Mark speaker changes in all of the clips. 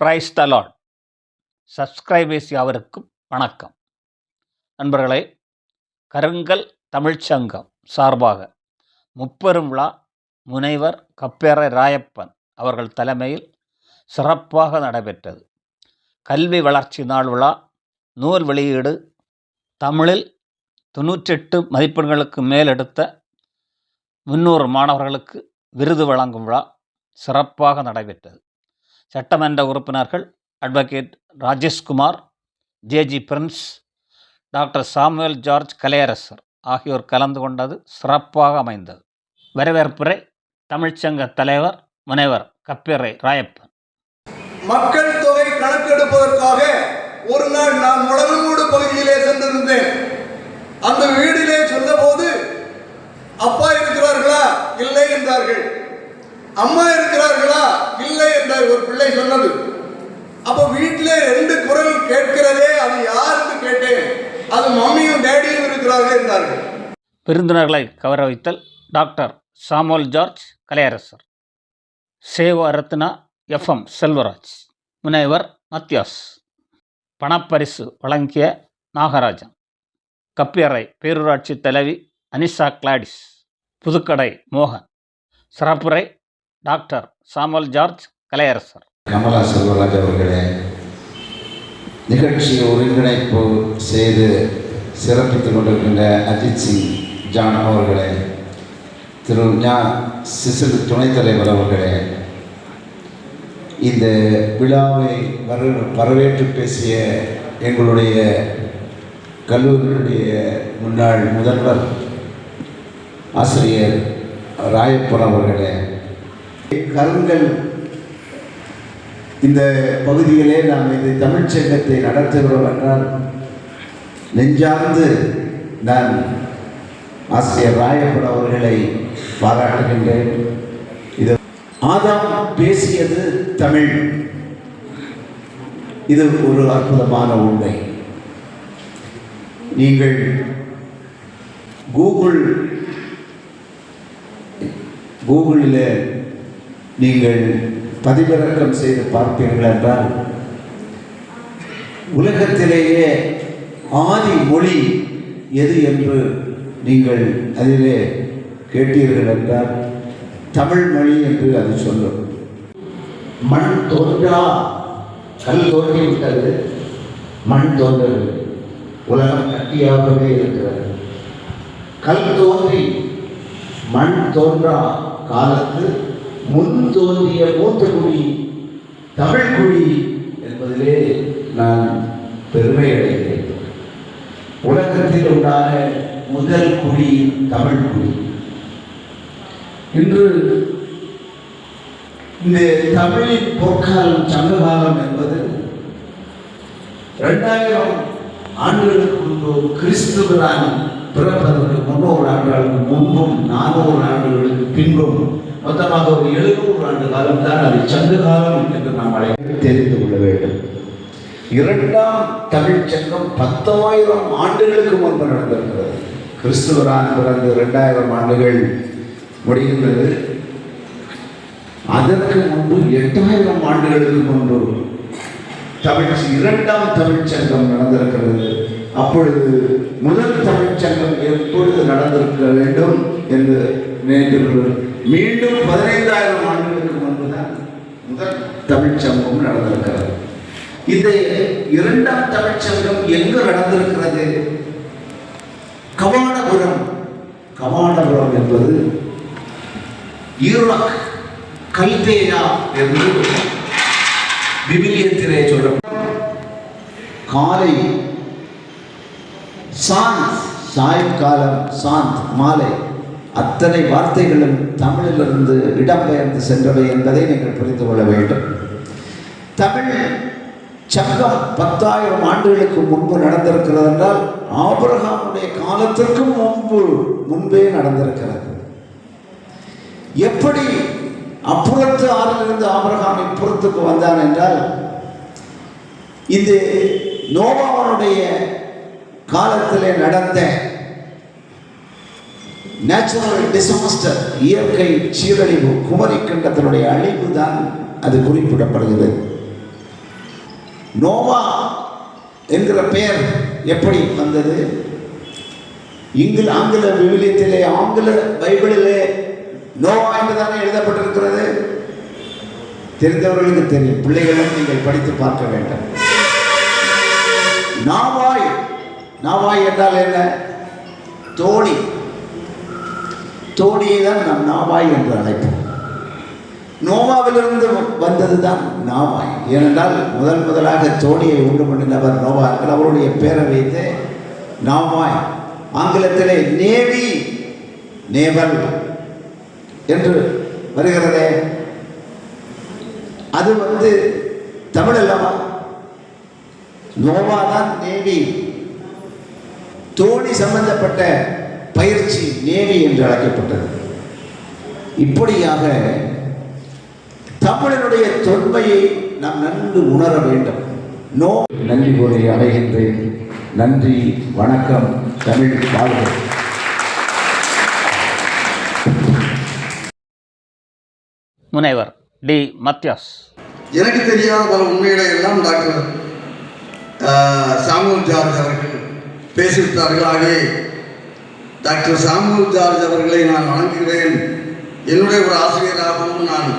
Speaker 1: Price தலாட் subscribers யாவருக்கும் வணக்கம். நண்பர்களே கருங்கல் தமிழ்ச்சங்கம் சார்பாக முப்பெரும் விழா முனைவர் கப்பேர ராயப்பன் அவர்கள் தலைமையில் சிறப்பாக நடைபெற்றது. கல்வி வளர்ச்சி நாள் விழா நூல் வெளியீடு தமிழில் தொண்ணூற்றெட்டு மதிப்பெண்களுக்கு மேல் எடுத்த முன்னூறு மாணவர்களுக்கு விருது வழங்கும் விழா சிறப்பாக நடைபெற்றது. சட்டமன்ற உறுப்பினர்கள் advocate Rajeshkumar JG Prince doctor Samuel George Kalaiyarasar ஆகியோர் கலந்து கொண்டது சிறப்பாக அமைந்தது. வரவேற்புரை தமிழ்ச்சங்க தலைவர் முனைவர் கப்பிரை ராயப்பன்.
Speaker 2: மக்கள் தொகை கணக்கெடுப்பதற்காக ஒரு நாள் நான் முழங்கமூடு பகுதியிலே சென்றிருந்தேன். அந்த வீடிலே சொன்னபோது அப்பா இருக்கிறார்களா? இல்லை என்றார்கள். அம்மா இருக்கிறார்களா? இல்லை என்ற ஒரு பிள்ளை சொன்னது. அப்ப வீட்டிலே ரெண்டு குரல் கேட்கிறதே அது யாருக்கு கேட்டேன். அது மம்மியும் டேடியும் இருக்கிறார்கள் என்றார்கள்.
Speaker 1: விருந்தினர்களை கவர வைத்தல் doctor Samuel George Kalaiyarasar. Seva Ratna FM Selvaraj. முனைவர் மத்தியாஸ். பணப்பரிசு வழங்கிய நாகராஜன். கப்பியறை பேரூராட்சி தலைவி அனிஷா கிளாடிஸ். புதுக்கடை மோகன். சிறப்புரை doctor Samuel George Kalaiyarasar.
Speaker 3: Kamala Selvaraj அவர்களே நிகழ்ச்சி ஒருங்கிணைப்பு செய்து சிறப்பித்துக் கொண்டிருக்கின்ற அஜித் சிங் ஜான் அவர்களே திரு ஞா சிசில் துணைத் தலைவர் அவர்களே இந்த விழாவை வர வரவேற்று பேசிய எங்களுடைய கல்லூரிகளுடைய முன்னாள் முதல்வர் ஆசிரியர் ராயப்பன் அவர்களே கருங்கல் இந்த பகுதியிலே நாம் இந்த தமிழ்ச்சங்கத்தை நடத்துகிறோம் என்றால் நெஞ்சார்ந்து நான் ஆசிரியர் ராயப்பன் அவர்களை பாராட்டுகின்றேன். இது ஆதாம் பேசியது தமிழ். இது ஒரு அற்புதமான உண்மை. நீங்கள் கூகுள் கூகுளில் நீங்கள் பதிவிறக்கம் செய்து பார்ப்பீர்கள் என்றால் உலகத்திலேயே ஆதி மொழி எது என்று நீங்கள் அதிலே கேட்டீர்கள் என்றால் தமிழ் மொழி என்று அது சொல்லும். மண் தோன்றா கல் தோன்றிவிட்டது மண் தோன்றது உலகம் கட்டியாகவே இருக்கிறது. கல் தோன்றி மண் தோன்றா காலத்து முன் தோன்றிய மூத்த குடி தமிழ் குடி என்பதிலே நான் பெருமை அடைகிறேன் உலகத்தில் உண்டான முதல் குடி தமிழ் குடி. இன்று இந்த தமிழின் பொற்காலம் சங்ககாலம் என்பது ரெண்டாயிரம் ஆண்டுகளுக்கு முன்பு கிறிஸ்துவரான் பிறப்பதற்கு முன்னூறு ஆண்டுகளுக்கு முன்பும் நானூறு ஆண்டுகளுக்கு பின்பும் மொத்தமாக ஒரு எழுநூறு ஆண்டு காலம் தான் அது சங்கு காலம் என்று நாம் அழை தெரிந்து கொள்ள வேண்டும். இரண்டாம் தமிழ் சங்கம் பத்தாயிரம் ஆண்டுகளுக்கு முன்பு நடந்திருக்கிறது. கிறிஸ்துவரான் பிறந்து இரண்டாயிரம் ஆண்டுகள் முடிகின்றது. அதற்கு முன்பு எட்டாயிரம் ஆண்டுகளுக்கு முன்பு தமிழ் இரண்டாம் தமிழ்ச் சங்கம் நடந்திருக்கிறது. அப்பொழுது முதல் தமிழ்ச் சங்கம் எப்பொழுது நடந்திருக்க வேண்டும் என்று நினைக்கிறீர்கள் மீண்டும் பதினைந்தாயிரம் ஆண்டுகளுக்கு முன்புதான் முதல் தமிழ்ச் சங்கம் நடந்திருக்கிறது. இந்த இரண்டாம் தமிழ்ச்சங்கம் எங்கு நடந்திருக்கிறது? கவாடபுரம். கவாடபுரம் என்பது ஈராக் கல்தேயா என்று விவிலியத்திலே சொல்ல காலை சாந்த் சாயங்காலம் சாந்த் மாலை அத்தனை வார்த்தைகளும் தமிழிலிருந்து இடம்பெயர்ந்து சென்றவை என்பதை நீங்கள் புரிந்து கொள்ள வேண்டும். தமிழ் சங்கம் பத்தாயிரம் ஆண்டுகளுக்கு முன்பு நடந்திருக்கிறது என்றால் ஆபரகாமுடைய காலத்திற்கும் முன்பு முன்பே நடந்திருக்கிறது. எப்படி அப்புறத்து ஆறிலிருந்து ஆபரகாம் இப்புறத்துக்கு வந்தான் என்றால் இது நோவாவனுடைய காலத்திலே நடந்த நேச்சுரல் டிசாஸ்டர் இயற்கை சீரழிவு குமரி கண்டத்தினுடைய அழிவு தான் அது குறிப்பிடப்படுகிறது. நோவா என்கிற பெயர் எப்படி வந்தது? இங்கில ஆங்கில விவிலியத்திலே ஆங்கில பைபிளிலே நோவா என்று தானே எழுதப்பட்டிருக்கிறது? தெரிந்தவர்களுக்கு தெரியும். பிள்ளைகளும் நீங்கள் படித்து பார்க்க வேண்டும். நாவாய் நாவாய் என்றால் என்ன? தோணி தோணியை தான் நாம் நாவாய் என்று அழைப்போம். நோவாவிலிருந்து வந்தது தான் நாவாய். ஏனென்றால் முதல் முதலாக தோணியை உண்டு பண்ணினவர் நோவா இருக்கிற அவருடைய பேரை வைத்து நாவாய் ஆங்கிலத்திலே நேவி நேவல் என்று வருகிறதே. அது வந்து தமிழ் அல்லவா? நோவா தான் நேவி. தோணி சம்பந்தப்பட்ட பயிற்சி நேவி என்று அழைக்கப்பட்டது. இப்படியாக தமிழனுடைய தொன்மையை நாம் நன்கு உணர வேண்டும். நோ நன்றி கூறி அடைகின்றேன். நன்றி வணக்கம் தமிழ் வாழ்க.
Speaker 1: முனைவர் டி. மத்தியாஸ்.
Speaker 2: எனக்கு தெரியாத பல உண்மைகளை எல்லாம் டாக்டர் ஆஹ், சாமுவல் ஜார்ஜ் அவர்கள் பேசிவிட்டார்கள். ஆகவே டாக்டர் சாமுவல் ஜார்ஜ் அவர்களை நான் வணங்குகிறேன். என்னுடைய ஒரு ஆசிரியராகவும் நான்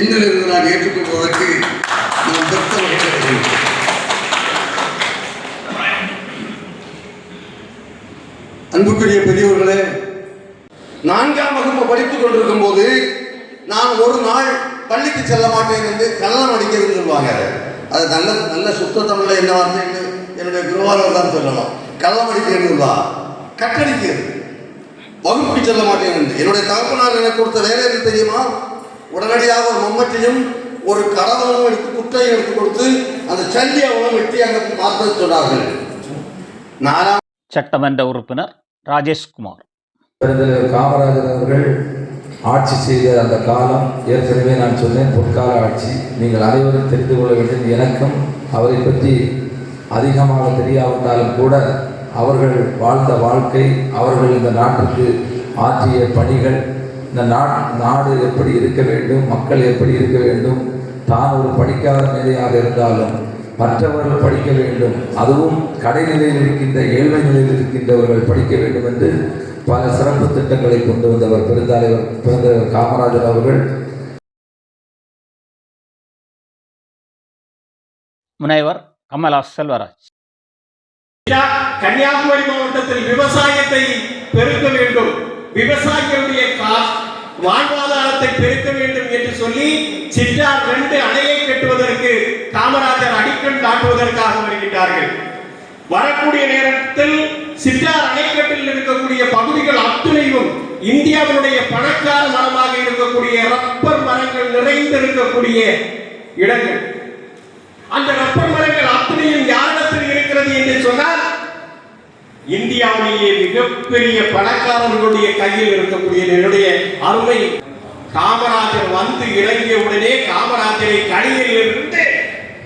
Speaker 2: இன்னிலிருந்து நான் ஏற்றுக்கொள்வதற்கு நான் பெருத்த மகிழ்ச்சியடைகிறேன். அன்புக்குரிய பெரியவர்களே நான்காம் வகுப்பு படித்துக் கொண்டிருக்கும் போது நான் ஒரு நாள் பள்ளிக்கு செல்ல மாட்டேன் என்று கள்ளம் அடிக்கிறதுன்னு சொல்லுவாங்க. அது நல்ல நல்ல சுத்த தமிழ்ல என்ன வார்த்தைன்னு என்னுடைய குருவாரர் தான் சொல்லணும் கள்ளம் அடிக்கிறதுங்களா கட்டடிக்கிறது வகுப்புக்கு செல்ல மாட்டேன் என்று. என்னுடைய தகப்பனார் எனக்கு கொடுத்த வேலை என்ன தெரியுமா? உடனடியாக ஒரு மம்மட்டியும் ஒரு கடவுளும் எடுத்து குட்டையும் எடுத்து கொடுத்து அந்த சல்லி அவளும் வெட்டி அங்கே பார்த்து சொன்னார்கள். நாலாம்
Speaker 1: சட்டமன்ற உறுப்பினர் ராஜேஷ்குமார்
Speaker 4: பெருந்தலைவர் காமராஜர் அவர்கள் ஆட்சி செய்த அந்த காலம் ஏற்கனவே நான் சொன்னேன் பொற்கால ஆட்சி. நீங்கள் அனைவரும் தெரிந்து கொள்ள வேண்டும். எனக்கும் அவரை பற்றி அதிகமாக தெரியாவிட்டாலும் கூட அவர்கள் வாழ்ந்த வாழ்க்கை அவர்கள் இந்த நாட்டுக்கு ஆற்றிய பணிகள் இந்த நாட் நாடு எப்படி இருக்க வேண்டும் மக்கள் எப்படி இருக்க வேண்டும் தான் ஒரு படிக்காத நிலையாக இருந்தாலும் மற்றவர்கள் படிக்க வேண்டும் அதுவும் கடைநிலையில் இருக்கின்ற ஏழ்மை நிலையில் இருக்கின்றவர்கள் படிக்க வேண்டும் என்று பல சிறப்பு திட்டங்களை கொண்டு வந்தவர் பெருந்தலைவர் பெருந்தலைவர் காமராஜர் அவர்கள்.
Speaker 1: முனைவர் கமலா செல்வராஜ்.
Speaker 5: கன்னியாகுமரி மாவட்டத்தில் விவசாயத்தை பெருக்க வேண்டும். விவசாயிகளுடைய கா- வாழ்வாதாரத்தை பெருக்க வேண்டும் என்று சொல்லி சிற்றார் ரெண்டு அணையை கட்டுவதற்கு காமராஜர் அடிக்கல் நாட்டுவதற்காக வருகின்றார்கள். வரக்கூடிய நேரத்தில் சிற்றார் அணைக்கட்டில் இருக்கக்கூடிய பகுதிகள் அத்துணையும் இந்தியாவினுடைய பணக்கார மரமாக இருக்கக்கூடிய ரப்பர் மரங்கள் நிறைந்திருக்கக்கூடிய இடங்கள். அந்த ரப்பர் மரங்கள் இருக்கிறது என்று சொன்னால் இந்தியாவிலேயே மிகப்பெரிய பணக்காரர்களுடைய கையில் இருக்கக்கூடிய என்னுடைய அருமை காமராஜர் வந்து இறங்கிய உடனே காமராஜரை கடையில் இருந்து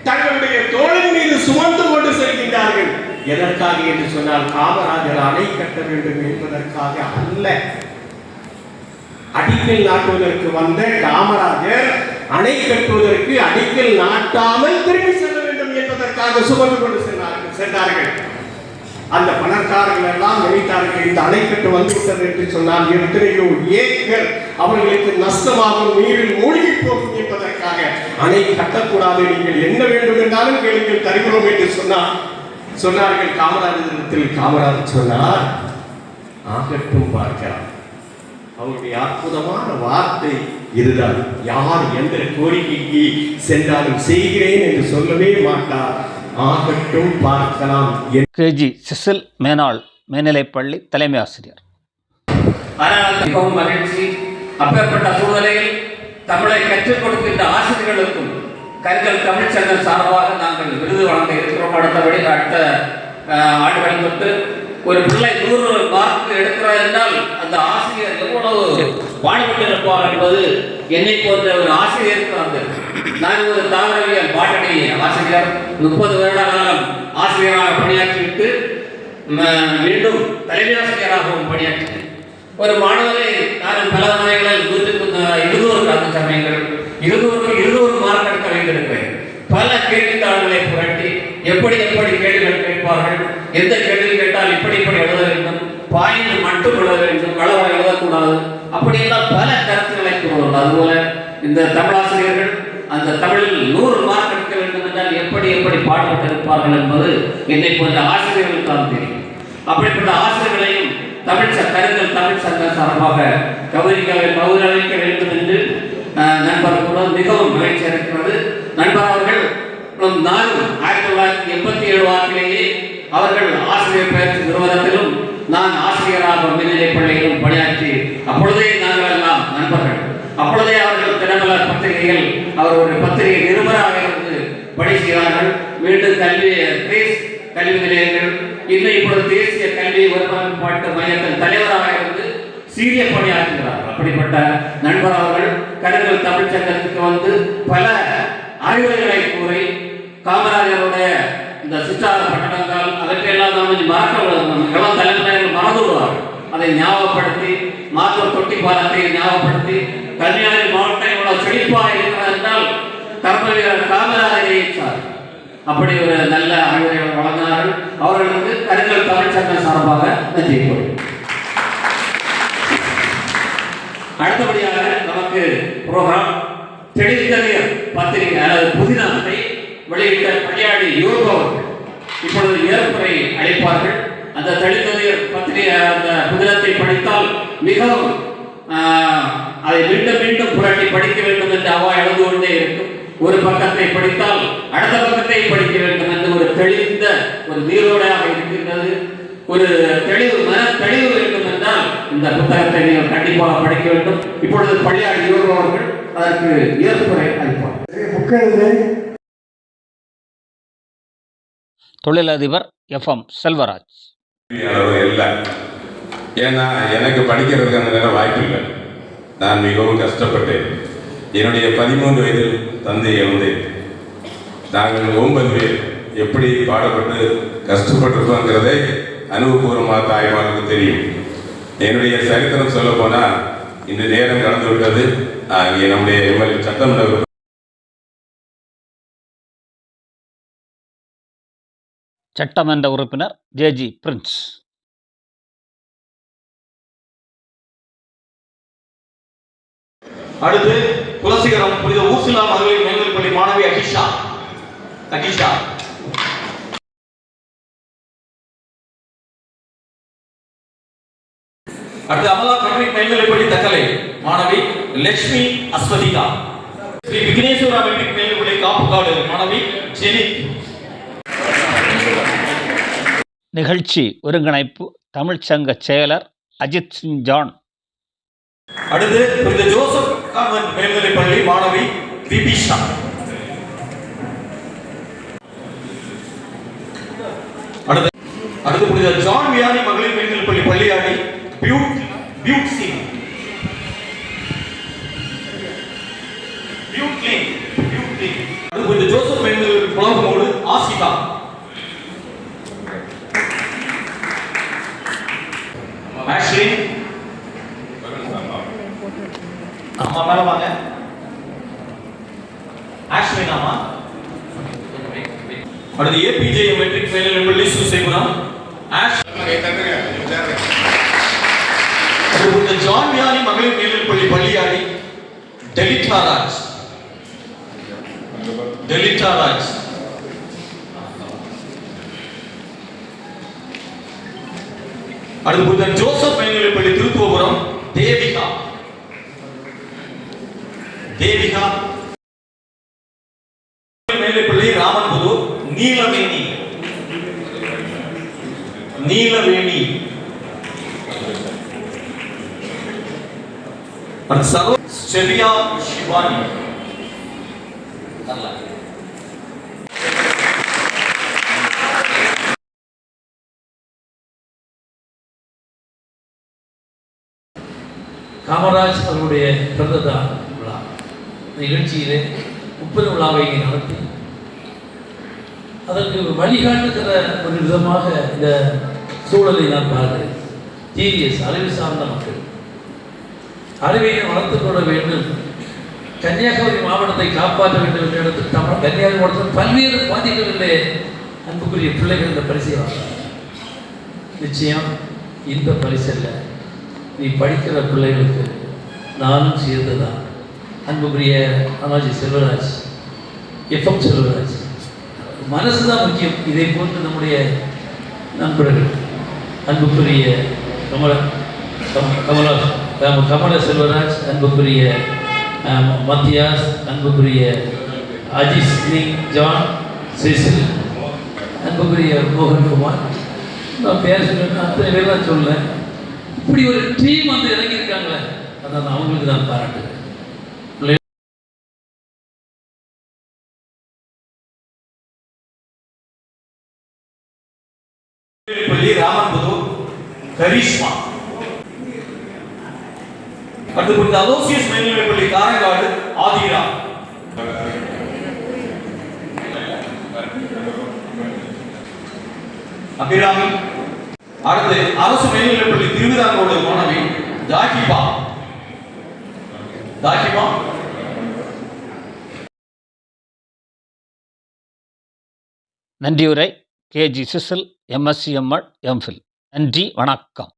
Speaker 5: தங்களுடைய தோளின் மீது சுமந்து கொண்டு செல்கின்றார்கள். எதற்காக என்று சொன்னால் காமராஜர் அணை கட்ட வேண்டும் என்பதற்காக அல்ல. அடிக்கல் நாட்டுவதற்கு வந்த காமராஜர் அணை கட்டுவதற்கு அடிக்கல் நாட்டாமல் திரும்பி செல்ல வேண்டும் என்பதற்காக சுமந்து கொண்டு சென்றார்கள் அந்த பணக்காரர்கள் எல்லாம் நினைத்தார்கள் இந்த அணைக்கட்டு வந்துவிட்டது என்று சொன்னால் எத்தனையோ ஏக்கர் அவர்களுக்கு நஷ்டமாகும் நீரில் மூழ்கி போகும் என்பதற்காக அணை கட்டக்கூடாது. நீங்கள் என்ன வேண்டும் என்றாலும் கேளுங்கள் தருகிறோம் என்று சொன்னார். சொன்னார்கள் காமராஜரிடத்தில் காமராஜர் சொன்னார் ஆகட்டும் பார்க்கலாம். அவருடைய அற்புதமான வார்த்தை இதுதான். யார் எந்த கோரிக்கைக்கு சென்றாலும் செய்கிறேன் என்று சொல்லவே மாட்டார். ஆகட்டும் பார்க்கலாம்
Speaker 1: கேஜி சிசில் மேனாள் மேல்நிலைப்பள்ளி தலைமை ஆசிரியர்.
Speaker 6: ஆனால் மிகவும் மகிழ்ச்சி. அப்பேற்பட்ட சூழ்நிலையில் தமிழை கற்றுக் கொடுக்கின்ற ஆசிரியர்களுக்கும் கருங்கல் தமிழ்ச்சங்கம் சார்பாக நாங்கள் விருது வழங்க இருக்கிறோம். அடுத்தபடி அடுத்த ஆண்டுகள் தொட்டு ஒரு பிள்ளை நூறு மார்க் எடுக்கிறார் என்றால் அந்த ஆசிரியர் எவ்வளவு பாடுபட்டிருப்பார் என்பது என்னை போன்ற ஒரு ஆசிரியருக்கு அந்த நான் ஒரு தாவரவியல் பாட்டணி ஆசிரியர் முப்பது வருட காலம் ஆசிரியராக பணியாற்றிவிட்டு ம- மீண்டும் தலைமை ஆசிரியராகவும் பணியாற்றினேன் ஒரு மாணவரை நான் பல சமயங்களில் நூற்றுக்கு இருநூறு அந்த சமயங்கள் இருநூறு இருநூறு மார்க் எடுக்க வைத்திருப்பேன் பல கேள்வித்தாள்களை புரட்டி எப்படி எப்படி கேள்விகள் கேட்பார்கள் எந்த கேள்வி கேட்டால் இப்படி இப்படி எழுத வேண்டும் பாயில் மட்டும் எழுத வேண்டும் அளவாக எழுதக்கூடாது அப்படியெல்லாம் பல கருத்துக்களை கூறுவார்கள். அதுபோல இந்த தமிழாசிரியர்கள் அந்த தமிழில் நூறு மார்க் எடுக்க வேண்டும் என்றால் எப்படி எப்படி பாடுபட்டிருப்பார்கள் என்பது என்னை போன்ற ஆசிரியர்களுக்கு தான் தெரியும். அப்படிப்பட்ட ஆசிரியர்களையும் தமிழ் ச- தமிழ் சங்க சார்பாக கௌரிக்காவை கௌரவிக்க வேண்டும் என்று நண்பர் கூட மிகவும் மகிழ்ச்சி இருக்கிறது நண்பர் அவர்கள் நானும் ஆயிரத்தி தொள்ளாயிரத்தி எண்பத்தி ஏழு வாக்கிலேயே அவர்கள் ஆசிரியர் பயிற்சி நிறுவனத்திலும் நான் ஆசிரியராக மேல்நிலைப் பள்ளியிலும் பணியாற்றி அப்பொழுதே நாங்கள் எல்லாம் நண்பர்கள். அப்பொழுதே அவர்கள் தினமலர் பத்திரிகையில் அவர் ஒரு பத்திரிகை நிருபராக இருந்து பணி செய்தார்கள் மீண்டும் கல்வி கிரேஸ் கல்வி நிலையங்கள் இன்னும் இப்பொழுது தேசிய கல்வி ஒருமைப்பாட்டு மையத்தின் தலைவராக இருந்து சீரிய பணியாற்றுகிறார். அப்படிப்பட்ட நண்பர் அவர்கள் கருங்கல் தமிழ்ச்சங்கத்துக்கு வந்து பல ஆய்வுகளை கூறி காமராஜருடைய இந்த சுற்றார பட்டணங்கள் அதற்கெல்லாம் நம்ம கொஞ்சம் மறக்க நம் இளம் தலைமுறைகள் அதை ஞாபகப்படுத்தி மாத்தூர் தொட்டி பாலத்தை ஞாபகப்படுத்தி கன்னியாகுமரி மாவட்டம் இவ்வளவு செழிப்பாக இருக்கிறார் என்றால் கர்ம வீரர் காமராஜரை சார் அப்படி ஒரு நல்ல அறிவுரைகள் வழங்கினார்கள். அவர்களுக்கு கருங்கல் தமிழ்ச்சங்கம் சார்பாக நன்றி. கூறி அடுத்தபடியாக நமக்கு ப்ரோக்ராம் தெளிந்தறியர் பத்திரிகை அல்லது புதினத்தை வெளியிட்ட பணியாடி யோகவர் இப்பொழுது ஏற்புரை அழைப்பார்கள் அந்த தெளிந்தறியர் பத்திரிகை அந்த புதினத்தை படித்தால் மிகவும் அதை மீண்டும் மீண்டும் புரட்டி படிக்க வேண்டும் என்று அவா எழுந்து கொண்டே இருக்கும். ஒரு பக்கத்தை படித்தால் அடுத்த பக்கத்தை படிக்க வேண்டும் என்று ஒரு தெளிந்த ஒரு நீரோடையாக இருக்கின்றது. ஒரு தெளிவு மன தெளிவு வேண்டும் என்றால் இந்த புத்தகத்தை நீங்கள் கண்டிப்பாக படிக்க வேண்டும். இப்பொழுது பள்ளியாடி அவர்கள் அதற்கு ஏற்புரை அளிப்பார்.
Speaker 1: தொழிலதிபர் எஃப்எம் செல்வராஜ்.
Speaker 7: அளவு இல்லை ஏன்னா எனக்கு படிக்கிறதுக்கு அந்த நேரம் வாய்ப்பு இல்லை நான் மிகவும் கஷ்டப்பட்டேன். என்னுடைய பதிமூன்று வயதில் தந்தை வந்து நாங்கள் ஒன்பது பேர். எப்படி பாடப்பட்டு கஷ்டப்பட்டிருக்கோங்கிறதை அனுபவபூர்வமாக தாய்மாருக்கு தெரியும். என்னுடைய சரித்திரம் சொல்ல போனால் இன்று நேரம் கடந்து விட்டது. ஆஹ், நம்முடைய எம்எல்ஏ சட்டமன்ற
Speaker 1: சட்டமன்ற உறுப்பினர் ஜேஜி பிரின்ஸ்.
Speaker 8: அடுத்து குலசிகரம் புனித ஊசிலா மகளிர் மேல்நிலைப் பள்ளி மாணவி அகிஷா. அகிஷா. அடுத்து அமலா மெட்ரிக் மேல்நிலைப் பள்ளி தக்கலை மாணவி லட்சுமி அஸ்வதிகா. ஸ்ரீ விக்னேஸ்வரா மெட்ரிக் மேல்நிலைப் பள்ளி காப்புக்காடு மாணவி ஜெனித்.
Speaker 1: நிகழ்ச்சி ஒருங்கிணைப்பு தமிழ்ச்சங்க செயலர் அஜித் சிங் ஜான்.
Speaker 8: அடுத்து புனித ஜோசப் கான்வென்ட் மேல்நிலைப் பள்ளி மாணவி விபிஷா. அடுத்து அடுத்து புனித ஜான் வியானி மகளிர் மேல்நிலைப் பள்ளி பள்ளியாடி பியூட் பியூட் சிங் பியூட் லிங் பியூட் லிங் அடுத்து புனித ஜோசப் மேல்நிலைப் புலகமோடு ஆசிகா ஆஷ்லி அம்மா மேல வாங்க ஆஷ்வின் அம்மா அடுத்து ஏபிஜே மெட்ரிக் ஃபைனல் பள்ளி சுசேபுரம் ஆஷ் அடுத்து ஜான் வியானி மகளிர் மேல்நிலைப் பள்ளி பள்ளியாடி டெலிட்டா ராஜ் டெலிட்டா ராஜ் அடுத்து புத்தன் ஜோசப் நீலவேணி. சரோ செவியா சிவானி. நல்லா.
Speaker 9: காமராஜ் அவருடைய பிறந்த நாள் விழா. நிகழ்ச்சியிலே முப்பது விழாவை நடத்தி அதற்கு வழிகாட்டுகிற ஒரு விதமாக இந்த சூழலை நான் பார்க்கிறேன். ஜீனியஸ் அறிவு சார்ந்த மக்கள். அறிவை வளர்த்துக் கொள்ள வேண்டும். கன்னியாகுமரி மாவட்டத்தை காப்பாற்ற வேண்டும் என்ற இடத்தில் தமிழ் கன்னியாகுமரி மாவட்டத்தில் பல்வேறு பாதிகளிலே அன்புக்குரிய பிள்ளைகள் இந்த பரிசை நிச்சயம் இந்த பரிசல்ல நீ படிக்கிற பிள்ளைகளுக்கு நானும் சேர்ந்து தான் அன்புக்குரிய அனாஜி செல்வராஜ் எஃப்எம் செல்வராஜ் மனசு தான் முக்கியம். இதை போன்று நம்முடைய நண்பர்கள் அன்புக்குரிய கமல கம- கமலா கமல செல்வராஜ் அன்புக்குரிய மத்தியாஸ் அன்புக்குரிய அஜித் சிங் ஜான் சிசில் அன்புக்குரிய மோகன்குமார் நான் பேர் சொல்லணும் அத்தனை பேர் தான் சொல்லல இப்படி ஒரு டீம் வந்து இறங்கியிருக்காங்களே அதான் அவங்களுக்கு தான் பாராட்டுகிறேன்
Speaker 8: கரிஷ்மா. அடுத்து புரிந்த அலோசியஸ் மேல்நிலைப்பள்ளி காரைக்காடு ஆதிரா. அபிராமி. அடுத்து அரசு மேல்நிலைப்பள்ளி திருவிதாங்கோடு மாணவி ஜாகிபா ஜாகிபா
Speaker 1: நன்றியுரை. KG Cecil MSc MEd MPhil நன்றி வணக்கம்.